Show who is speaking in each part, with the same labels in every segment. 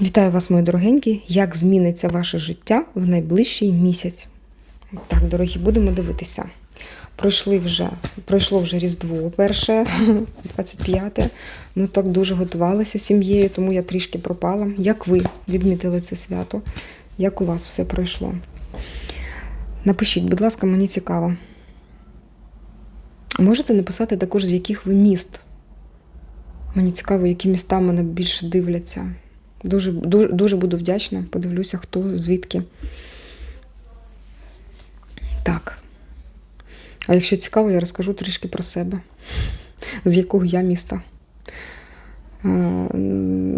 Speaker 1: Вітаю вас, мої дорогенькі. Як зміниться ваше життя в найближчий місяць? Так, дорогі, будемо дивитися. Пройшли вже, пройшло вже Різдво перше, 25. Ми так дуже готувалися сім'єю, тому я трішки пропала. Як ви відмітили це свято? Як у вас все пройшло? Напишіть, будь ласка, мені цікаво. Можете написати також, з яких ви міст. Мені цікаво, які міста мене більше дивляться. Дуже, дуже, дуже буду вдячна. Подивлюся, хто, звідки. Так. А якщо цікаво, я розкажу трішки про себе, з якого я міста. Е,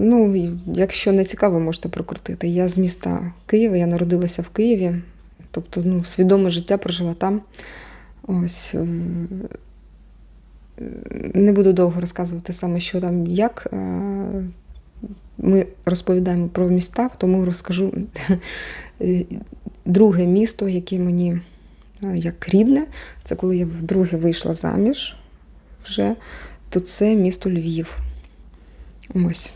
Speaker 1: Ну, якщо не цікаво, можете прокрутити. Я з міста Києва, я народилася в Києві, тобто ну, свідоме життя прожила там. Ось. Не буду довго розказувати саме, що там, як. Е, Ми розповідаємо про міста, тому розкажу е, друге місто, яке мені е, як рідне. Це коли я вдруге вийшла заміж вже, то це місто Львів. Ось.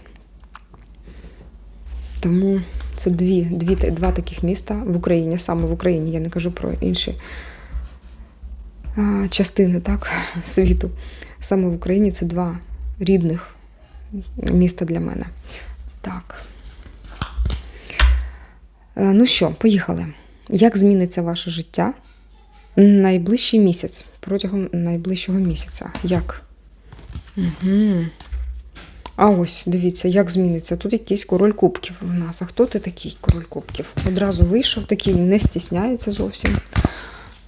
Speaker 1: Тому це дві, дві, два таких міста в Україні, саме в Україні, я не кажу про інші частини так, світу. Саме в Україні це два рідних міста для мене. Так. Е, Ну що, поїхали. Як зміниться ваше життя найближчий місяць, протягом найближчого місяця? Як? Угу. А ось, дивіться, як зміниться. Тут якийсь король кубків у нас. А хто ти такий король кубків? Одразу вийшов такий, не стісняється зовсім.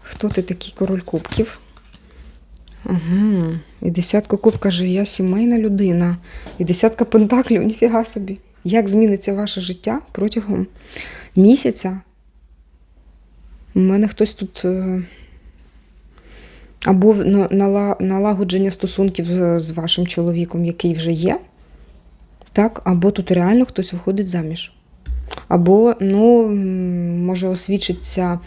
Speaker 1: Хто ти такий король кубків? Угу. І десятка куб каже, я сімейна людина. І десятка пентаклів, ніфіга собі. Як зміниться ваше життя протягом місяця? У мене хтось тут. е, Або налагодження стосунків з- вашим чоловіком, який вже є. Так, або тут реально хтось виходить заміж. Або, ну, може, освічиться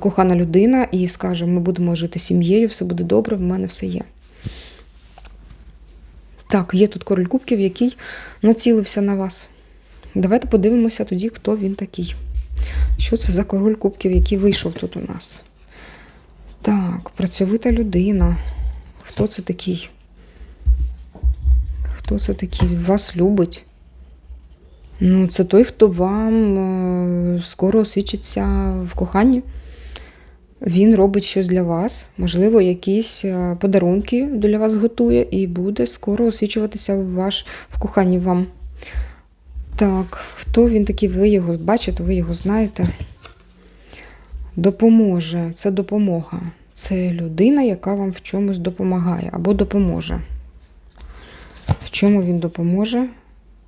Speaker 1: кохана людина і скаже, ми будемо жити сім'єю, все буде добре, в мене все є. Так, є тут король кубків, який націлився на вас. Давайте подивимося тоді, хто він такий. Що це за король кубків, який вийшов тут у нас? Так, працьовита людина. Хто це такий? Хто це такий? Вас любить? Ну, це той, хто вам е, скоро освічиться в коханні. Він робить щось для вас, можливо, якісь е, подарунки для вас готує і буде скоро освічуватися в ваш в коханні вам. Так, хто він такий? Ви його бачите, ви його знаєте. Допоможе. Це допомога. Це людина, яка вам в чомусь допомагає або допоможе. В чому він допоможе?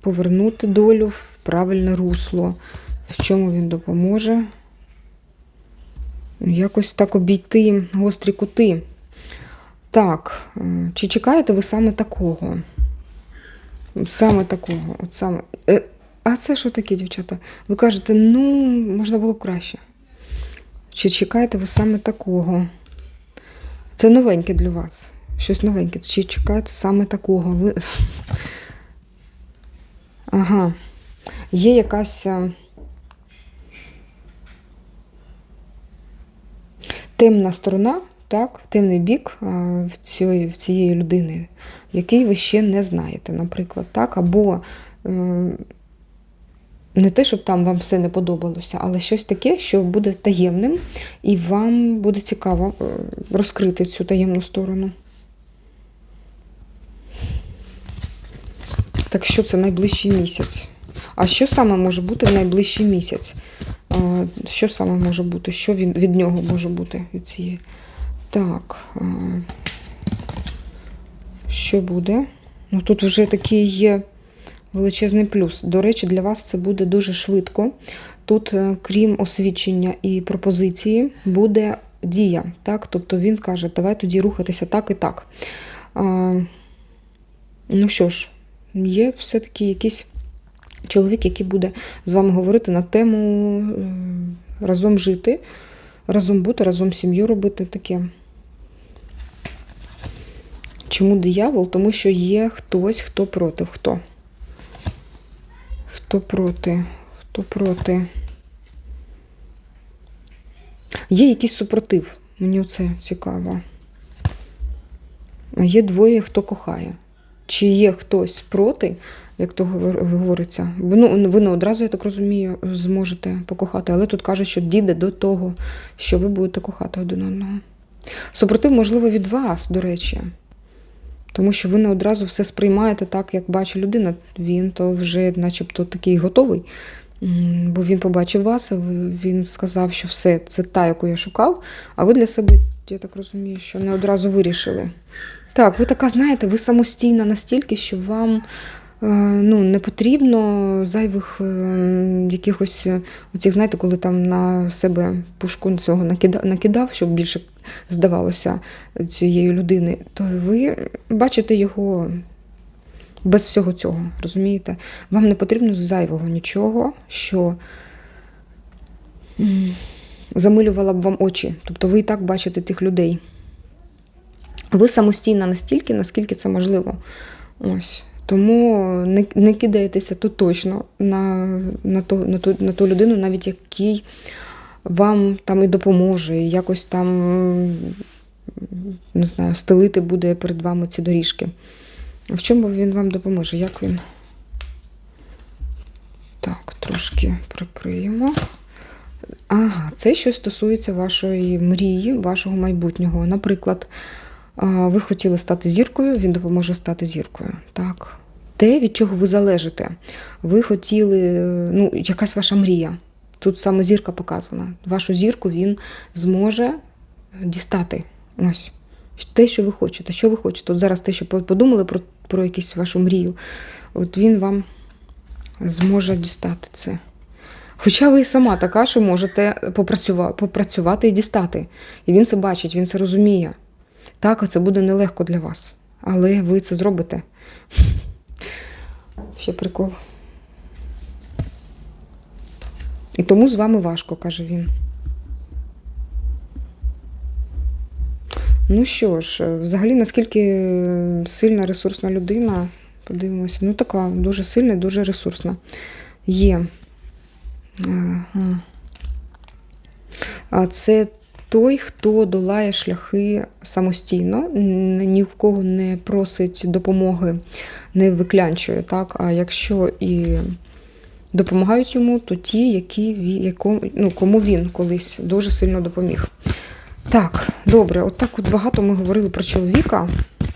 Speaker 1: Повернути долю в правильне русло. В чому він допоможе? Якось так обійти гострі кути. Так, е, чи чекаєте ви саме такого? Саме такого. От саме. Е, А це що таке, дівчата? Ви кажете, ну, можна було б краще. Чи чекаєте ви саме такого? Це новеньке для вас. Щось новеньке. Чи чекаєте саме такого? Ви... Ага. Є якась е, темна сторона, так, темний бік е, в цієї, в цієї людини, який ви ще не знаєте, наприклад, так, або е, не те, щоб там вам все не подобалося, але щось таке, що буде таємним, і вам буде цікаво розкрити цю таємну сторону. Так що це найближчий місяць? А що саме може бути в найближчий місяць? Що саме може бути? Що він, від нього може бути від цієї? Так. Що буде? Ну тут вже такий є величезний плюс. До речі, для вас це буде дуже швидко. Тут, е, крім освідчення і пропозиції, буде дія. Так? Тобто він каже, давай тоді рухатися так і так. Ну що ж, є все-таки якийсь чоловік, який буде з вами говорити на тему е, разом жити, разом бути, разом сім'ю робити таке. Чому диявол? Тому що є хтось, хто проти хто. Хто проти? Хто проти? Є якийсь супротив. Мені це цікаво. Є двоє, хто кохає. Чи є хтось проти, як то говориться? Ну, ви не одразу, я так розумію, зможете покохати, але тут кажуть, що дійде до того, що ви будете кохати один одного. Супротив, можливо, від вас, до речі. Тому що ви не одразу все сприймаєте так, як бачить людина. Він то вже начебто такий готовий. Бо він побачив вас, він сказав, що все, це та, яку я шукав, а ви для себе, я так розумію, що не одразу вирішили. Так, ви така, знаєте, ви самостійна настільки, що вам е, ну, не потрібно зайвих е, якихось е, оцих, знаєте, коли там на себе пушку цього накидав, накидав, щоб більше здавалося цієї людини, то ви бачите його без всього цього, розумієте? Вам не потрібно зайвого нічого, що замилювала б вам очі. Тобто ви і так бачите тих людей. Ви самостійна настільки, наскільки це можливо. Ось. Тому не, не кидаєтеся то точно на, на, ту, на, ту, на ту людину, навіть який вам там і допоможе, і якось там не знаю, стелити буде перед вами ці доріжки. В чому він вам допоможе? Як він? Так, трошки прикриємо. Ага, це щось стосується вашої мрії, вашого майбутнього. Наприклад, ви хотіли стати зіркою, він допоможе стати зіркою. Так. Те, від чого ви залежите. Ви хотіли, ну, якась ваша мрія. Тут саме зірка показана. Вашу зірку він зможе дістати. Ось. Те, що ви хочете. Що ви хочете? От зараз те, що подумали про, про якусь вашу мрію, от він вам зможе дістати це. Хоча ви і сама така, що можете попрацювати, попрацювати і дістати. І він це бачить, він це розуміє. Так, це буде нелегко для вас. Але ви це зробите. Ще прикол. І тому з вами важко, каже він. Ну що ж, взагалі, наскільки сильна ресурсна людина, подивимося, ну така дуже сильна, дуже ресурсна. Є. Ага. А це той, хто долає шляхи самостійно, ні в кого не просить допомоги, не виклянчує. Так? А якщо і допомагають йому, то ті, які, якому, ну, кому він колись дуже сильно допоміг. Так, добре, от так от багато ми говорили про чоловіка,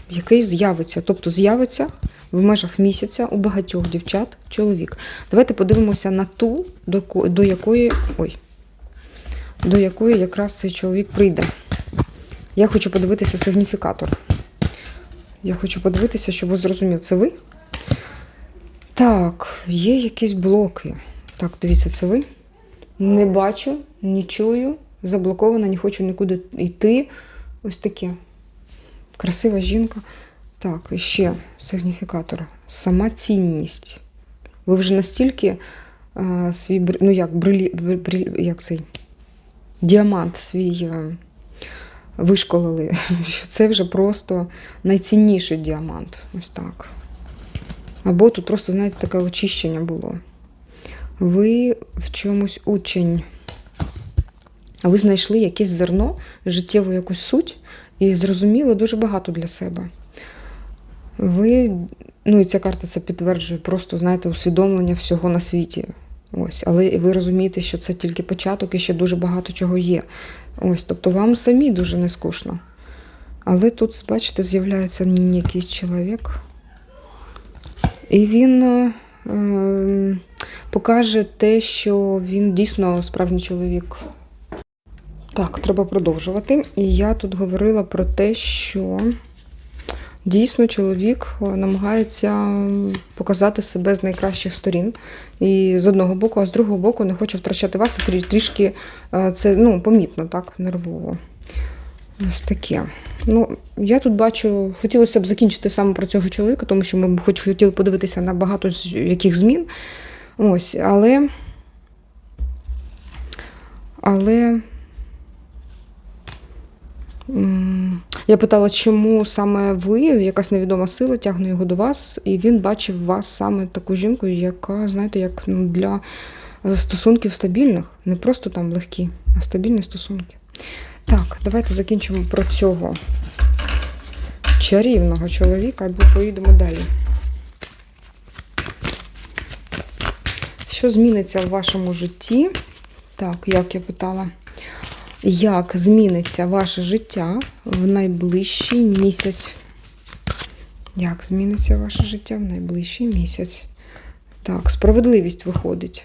Speaker 1: який з'явиться. Тобто з'явиться в межах місяця у багатьох дівчат чоловік. Давайте подивимося на ту, до якої. Ой, до якої якраз цей чоловік прийде. Я хочу подивитися сигніфікатор. Я хочу подивитися, щоб ви зрозуміли, це ви? Так, є якісь блоки. Так, дивіться, це ви? Не бачу, не чую, заблокована, не хочу нікуди йти. Ось таке. Красива жінка. Так, і ще сигніфікатор. Сама цінність. Ви вже настільки а, свій бр- ну як брилі, брилі- як цей діамант свій е, вишколили, що це вже просто найцінніший діамант. Ось так. Або тут просто, знаєте, таке очищення було. Ви в чомусь учень. А ви знайшли якесь зерно, життєву якусь суть, і зрозуміли дуже багато для себе. Ви, ну і ця карта це підтверджує, просто знаєте, усвідомлення всього на світі. Ось, але ви розумієте, що це тільки початок і ще дуже багато чого є. Ось, тобто вам самі дуже не скучно. Але тут, бачите, з'являється якийсь чоловік. І він е, е, покаже те, що він дійсно справжній чоловік. Так, треба продовжувати. І я тут говорила про те, що дійсно чоловік е, намагається показати себе з найкращих сторін. І з одного боку, а з другого боку не хоче втрачати вас, і трішки е, це ну, помітно, так, нервово. Ось таке. Ну, я тут бачу, хотілося б закінчити саме про цього чоловіка, тому що ми б хоч хотіли подивитися на багато з яких змін. Ось, але. Але. Я питала, чому саме ви, якась невідома сила тягне його до вас, і він бачив вас саме таку жінку, яка, знаєте, як ну, для стосунків стабільних, не просто там легкі, а стабільні стосунки. Так, давайте закінчимо про цього чарівного чоловіка, або поїдемо далі. Що зміниться в вашому житті? Так, як я питала. Як зміниться ваше життя в найближчий місяць? Як зміниться ваше життя в найближчий місяць? Так, справедливість виходить.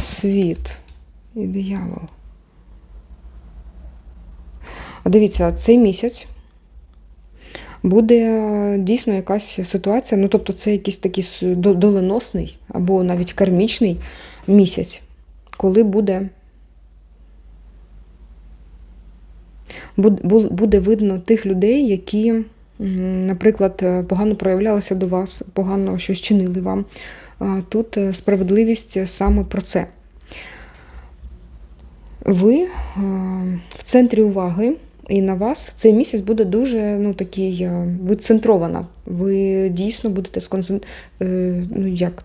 Speaker 1: Світ і диявол. Дивіться, цей місяць буде дійсно якась ситуація, ну тобто це якийсь такий доленосний або навіть кармічний місяць, коли буде, буде видно тих людей, які, наприклад, е, погано проявлялися до вас, погано щось чинили вам. Тут е, справедливість саме про це. Ви е, в центрі уваги, і на вас цей місяць буде дуже ну, такий, ви центрована. Ви дійсно будете ну, як,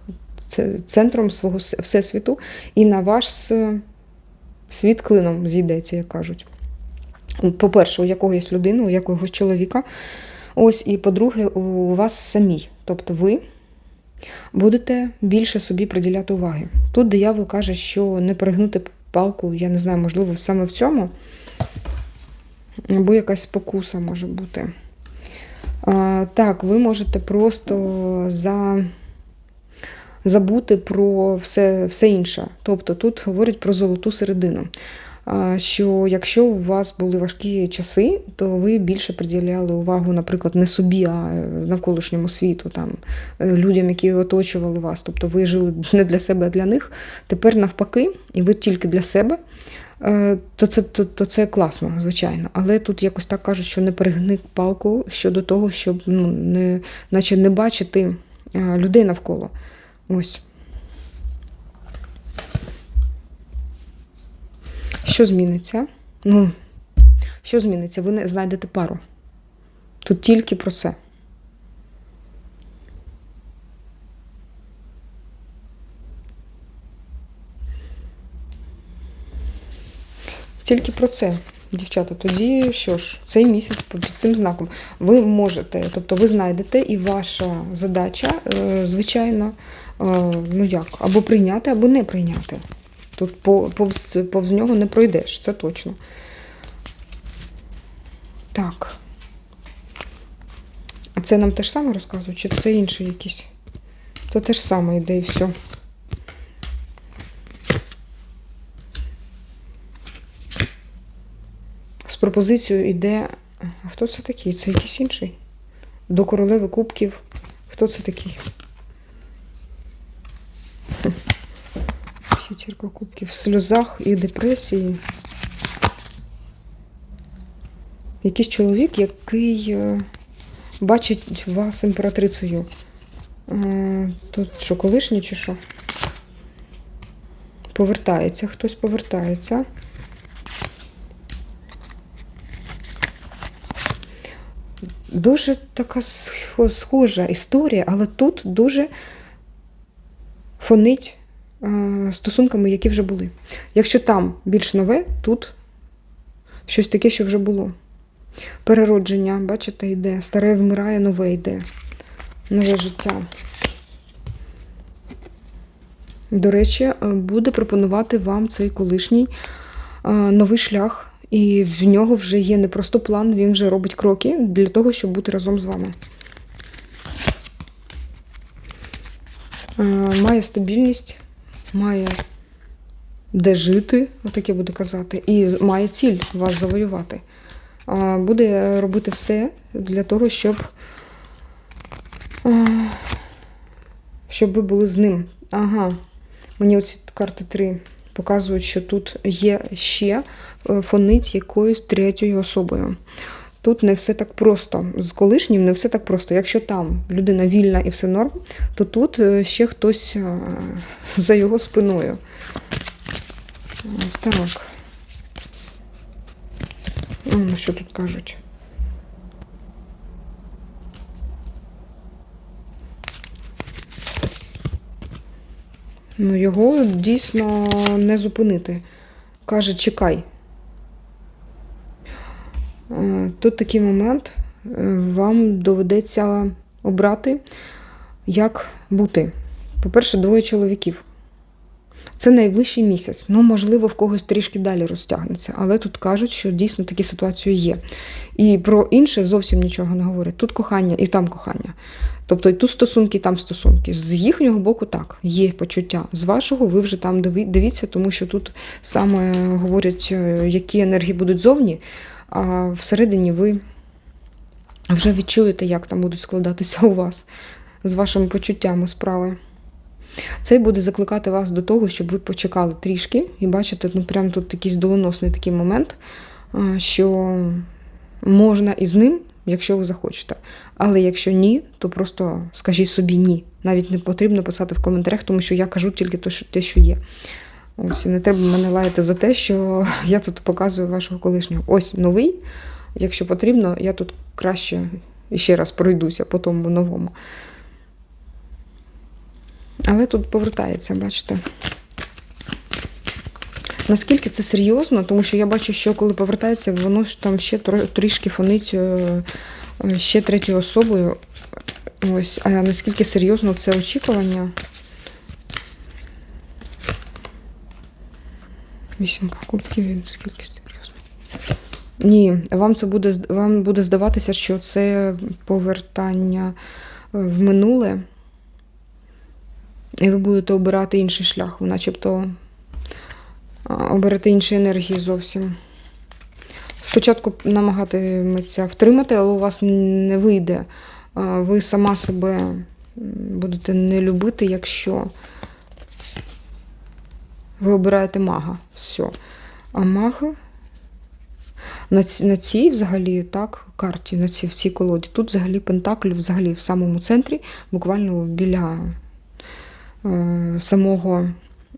Speaker 1: центром свого всесвіту, і на ваш світ клином зійдеться, як кажуть. По-перше, у якогось людини, у якогось чоловіка. Ось, і по-друге, у вас самій. Тобто ви будете більше собі приділяти уваги. Тут диявол каже, що не перегнути палку, я не знаю, можливо, саме в цьому, або якась спокуса може бути. А, так, ви можете просто за... забути про все, все інше. Тобто тут говорять про золоту середину. Що якщо у вас були важкі часи, то ви більше приділяли увагу, наприклад, не собі, а навколишньому світу, там, е, людям, які оточували вас. Тобто ви жили не для себе, а для них. Тепер навпаки, і ви тільки для себе. е, То це, то, то це класно, звичайно. Але тут якось так кажуть, що не перегни палку щодо того, щоб ну, не, наче не бачити е, людей навколо. Ось. Що зміниться? Ну, що зміниться? Ви не знайдете пару. Тут тільки про це. Тільки про це, дівчата. Тоді що ж, цей місяць під цим знаком. Ви можете, тобто ви знайдете, і ваша задача, е, звичайно, е, ну як, або прийняти, або не прийняти. Тут повз, повз нього не пройдеш, це точно. Так. А це нам те ж саме розказують, чи це інший якийсь? То те ж саме йде і все. З пропозицією йде. А хто це такий? Це якийсь інший? До королеви кубків. Хто це такий? П'ятірка кубків в сльозах і депресії. Якийсь чоловік, який е, бачить вас імператрицею. Е, Тут що, колишній чи що? Повертається, хтось повертається. Дуже така схожа історія, але тут дуже фонить стосунками, які вже були. Якщо там більш нове, тут щось таке, що вже було. Переродження, бачите, йде. Старе вмирає, нове йде. Нове життя. До речі, е, буде пропонувати вам цей колишній е, новий шлях. І в нього вже є не просто план, він вже робить кроки для того, щоб бути разом з вами. Е, Має стабільність, має де жити, отак я буду казати, і має ціль вас завоювати. Буде робити все для того, щоб, щоб ви були з ним. Ага. Мені оці карти три показують, що тут є ще е, фонить якоюсь третьою особою. Тут не все так просто. З колишнім не все так просто. Якщо там людина вільна і все норм, то тут е, ще хтось е, за його спиною. Так. Ну, що тут кажуть? Ну, його дійсно не зупинити. Каже, чекай. Е, Тут такий момент, е, вам доведеться обрати, як бути. По-перше, двоє чоловіків. Це найближчий місяць. Ну, можливо, в когось трішки далі розтягнеться, але тут кажуть, що дійсно такі ситуації є. І про інше зовсім нічого не говорять. Тут кохання і там кохання. Тобто і тут стосунки, і там стосунки. З їхнього боку так, є почуття. З вашого ви вже там дивіться, тому що тут саме говорять, е, які енергії будуть зовні, всередині ви вже відчуєте, як там будуть складатися у вас з вашими почуттями справи. Це буде закликати вас до того, щоб ви почекали трішки і бачите, ну прям тут якийсь доленосний такий момент, що можна із ним, якщо ви захочете. Але якщо ні, то просто скажіть собі ні. Навіть не потрібно писати в коментарях, тому що я кажу тільки те, що є. Ось не треба мене лаяти за те, що я тут показую вашого колишнього. Ось новий. Якщо потрібно, я тут краще ще раз пройдуся по тому новому. Але тут повертається, бачите. Наскільки це серйозно, тому що я бачу, що коли повертається, воно ж там ще трішки фонить е, е, ще третьою особою. Ось, а наскільки серйозно це очікування? Вісімка кубків, і наскільки серйозно? Ні, вам це буде вам буде здаватися, що це повертання е, в минуле. І ви будете обирати інший шлях, ви начебто оберете інші енергії зовсім. Спочатку намагатиметься втримати, але у вас не вийде. Ви сама себе будете не любити, якщо ви обираєте мага. Все. А маги на, ці, на цій взагалі так, карті, на цій, в цій колоді, тут взагалі Пентакль взагалі в самому центрі, буквально біля е, самого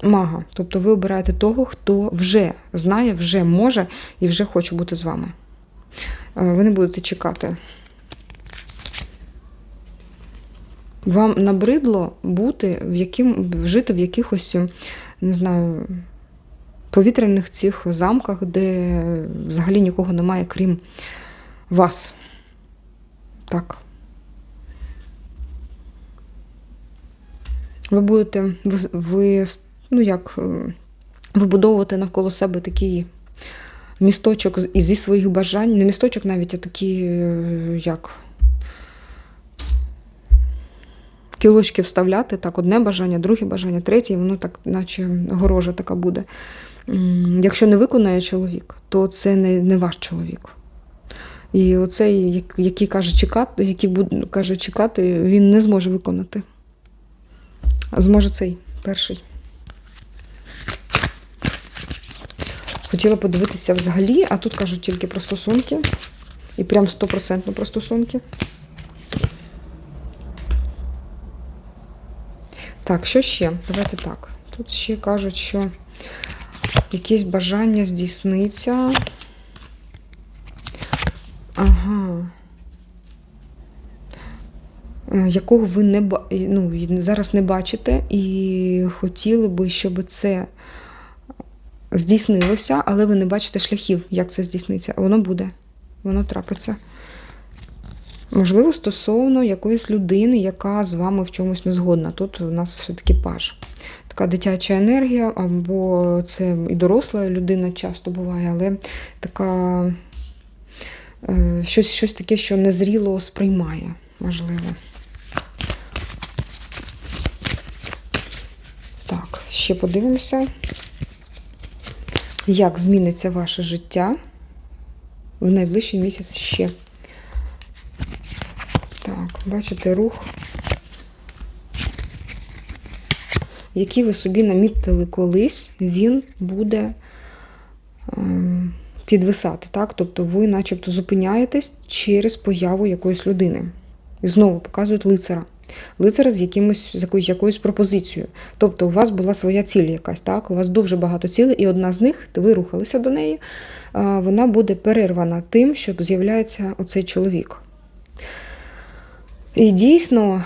Speaker 1: мага. Тобто ви обираєте того, хто вже знає, вже може і вже хоче бути з вами. Е, ви не будете чекати. Вам набридло бути в яким, жити в якихось, не знаю, повітряних цих замках, де взагалі нікого немає, крім вас. Так. Ви будете ви, ну як, е, вибудовувати навколо себе такий місточок зі своїх бажань, не місточок навіть, а такі, е, як кілочки вставляти, так, одне бажання, друге бажання, третє, воно так, наче горожа така буде. Якщо не виконає чоловік, то це не, не ваш чоловік. І оцей, який каже чекати, який буде, каже чекати, він не зможе виконати. А зможе цей перший. Хотіла подивитися взагалі, а тут кажуть тільки про стосунки. І прям стопроцентно про стосунки. Так, що ще? Давайте так. Тут ще кажуть, що якесь бажання здійсниться. Ага. Е, Якого ви не ну, зараз не бачите, і хотіли би, щоб це здійснилося, але ви не бачите шляхів, як це здійсниться. Воно буде, воно трапиться. Можливо, стосовно якоїсь людини, яка з вами в чомусь не згодна. Тут у нас все-таки паж. Така дитяча енергія, або це і доросла людина часто буває, але така е, щось, щось таке, що незріло сприймає, можливо. Так, ще подивимося, як зміниться ваше життя в найближчий місяць ще. Бачите рух, який ви собі намітили колись, він буде ем, підвисати. Так? Тобто ви начебто зупиняєтесь через появу якоїсь людини. І знову показують лицара. лицар з якимось якоюсь, якоюсь пропозицією. Тобто у вас була своя ціль якась, так? У вас дуже багато цілей, і одна з них, ви рухалися до неї, вона буде перервана тим, що з'являється оцей чоловік. І дійсно.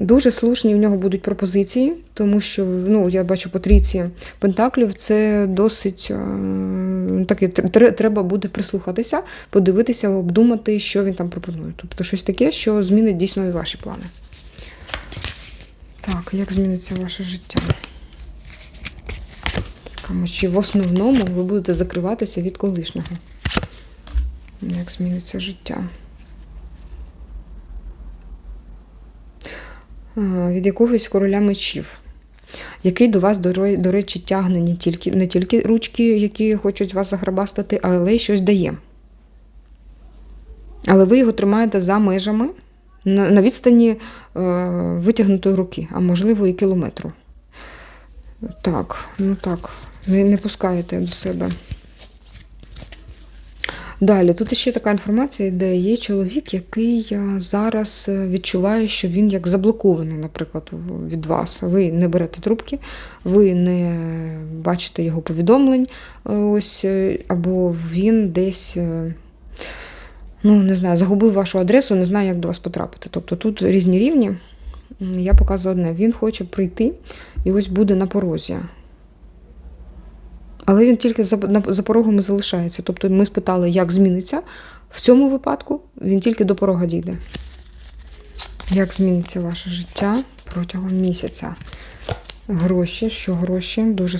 Speaker 1: Дуже слушні в нього будуть пропозиції, тому що ну, я бачу по трійці Пентаклів, це досить е, таке, треба буде прислухатися, подивитися, обдумати, що він там пропонує. Тобто щось таке, що змінить дійсно і ваші плани. Так, як зміниться ваше життя? Чи в основному ви будете закриватися від колишнього? Як зміниться життя? Від якогось короля мечів, який до вас, до, речі, тягне не тільки, не тільки ручки, які хочуть вас заграбастати, але й щось дає. Але ви його тримаєте за межами на, на відстані е, витягнутої руки, а можливо і кілометру. Так, ну так, не, не пускаєте до себе. Далі, тут ще така інформація, де є чоловік, який е, зараз е, відчуває, що він як заблокований, наприклад, від вас. Ви не берете трубки, ви не бачите його повідомлень, е, ось, або він десь, ну не знаю, загубив вашу адресу, не знає, як до вас потрапити. Тобто тут різні рівні. Я показую одне. Він хоче прийти і ось буде на порозі. Але він тільки за, за порогом і залишається. Тобто ми спитали, як зміниться. В цьому випадку він тільки до порога дійде. Як зміниться ваше життя протягом місяця? Гроші, що гроші? Дуже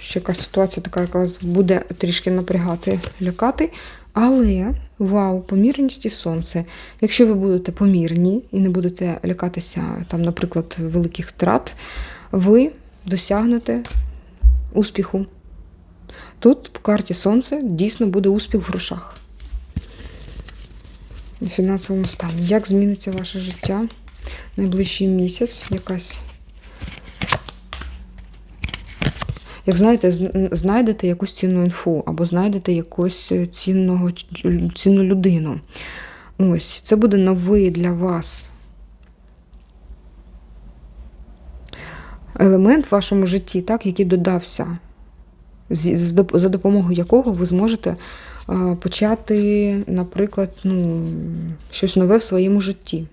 Speaker 1: ще якась ситуація така, яка вас буде трішки напрягати, лякати. Але вау, помірність і сонце. Якщо ви будете помірні і не будете лякатися, там, наприклад, великих втрат, ви досягнете успіху. Тут по карті Сонце дійсно буде успіх в грошах. У фінансовому стані. Як зміниться ваше життя найближчий місяць? Якась. Як знаєте, знайдете якусь цінну інфу, або знайдете якусь цінного, цінну людину. Ось, це буде новий для вас елемент в вашому житті, так, який додався за допомогою якого ви зможете е, почати, наприклад, ну, щось нове в своєму житті.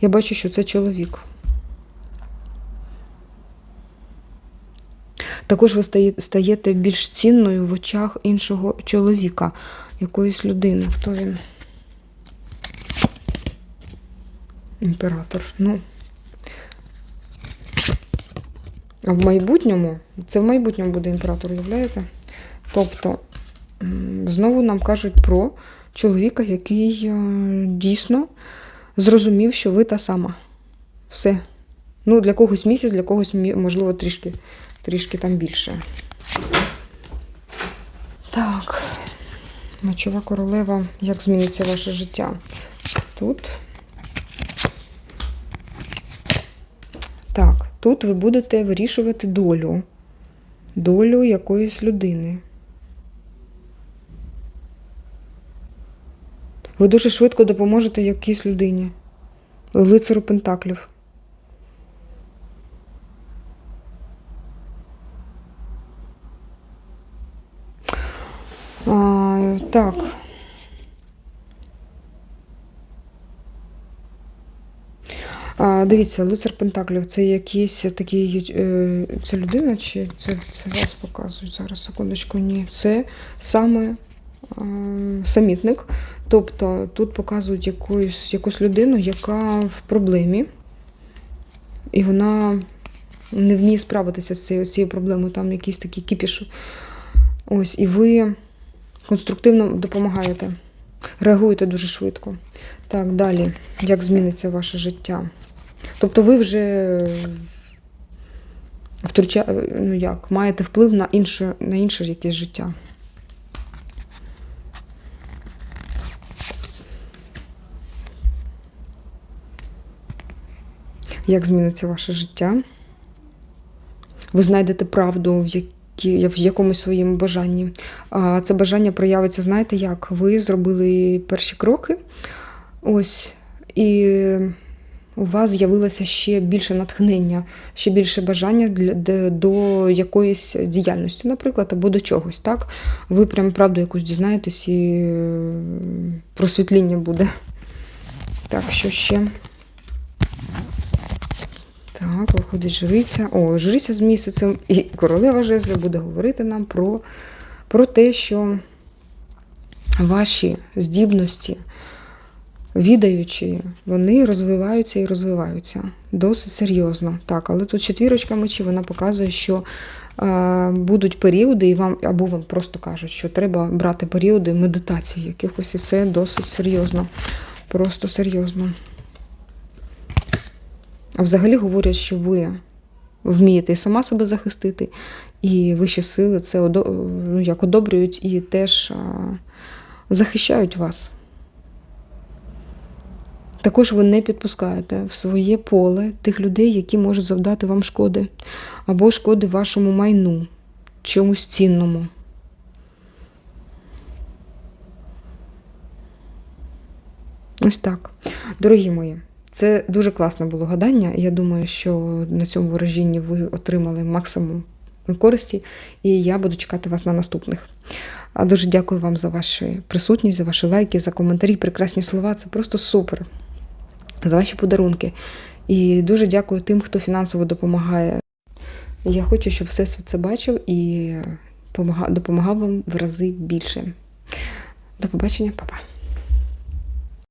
Speaker 1: Я бачу, що це чоловік. Також ви стаєте більш цінною в очах іншого чоловіка, якоїсь людини. Хто він? Імператор. Ну. А в майбутньому, це в майбутньому буде імператор, уявляєте? Тобто, знову нам кажуть про чоловіка, який е, дійсно зрозумів, що ви та сама. Все. Ну, для когось місяць, для когось, можливо, трішки, трішки там більше. Так. Мечова королева, як зміниться ваше життя? Тут. Так, тут ви будете вирішувати долю. Долю якоїсь людини. Ви дуже швидко допоможете якійсь людині. Лицару Пентаклів. А, так. А, дивіться, лицар Пентаклів це якийсь такий. Е, це людина, чи це, це вас показують зараз, секундочку, ні. Це саме е, самітник. Тобто тут показують якусь, якусь людину, яка в проблемі, і вона не вміє справитися з цією, з цією проблемою, там якісь такі кіпіш. Ось, і ви конструктивно допомагаєте, реагуєте дуже швидко. Так, далі, як зміниться ваше життя? Тобто ви вже втруча... ну як, маєте вплив на інше, на інше якесь життя. Як зміниться ваше життя? Ви знайдете правду в, які, в якомусь своєму бажанні. А це бажання проявиться, знаєте як? Ви зробили перші кроки, ось, і у вас з'явилося ще більше натхнення, ще більше бажання для, до якоїсь діяльності, наприклад, або до чогось. Так? Ви прям правду якусь дізнаєтесь і е, просвітління буде. Так, що ще? Так, виходить жриця. О, жриця з місяцем і королева жезлів буде говорити нам про, про те, що ваші здібності, відаючі, вони розвиваються і розвиваються досить серйозно. Так, але тут четвірочка мечі, вона показує, що е, будуть періоди, і вам або вам просто кажуть, що треба брати періоди медитації якихось, і це досить серйозно. Просто серйозно. А взагалі говорять, що ви вмієте і сама себе захистити, і вищі сили це ну, як одобрюють і теж а, захищають вас. Також ви не підпускаєте в своє поле тих людей, які можуть завдати вам шкоди, або шкоди вашому майну, чомусь цінному. Ось так. Дорогі мої, це дуже класне було гадання. Я думаю, що на цьому ворожінні ви отримали максимум користі, і я буду чекати вас на наступних. А Дуже дякую вам за вашу присутність, за ваші лайки, за коментарі, прекрасні слова. Це просто супер. За ваші подарунки. І дуже дякую тим, хто фінансово допомагає. Я хочу, щоб все це бачив і допомагав вам в рази більше. До побачення, па-па.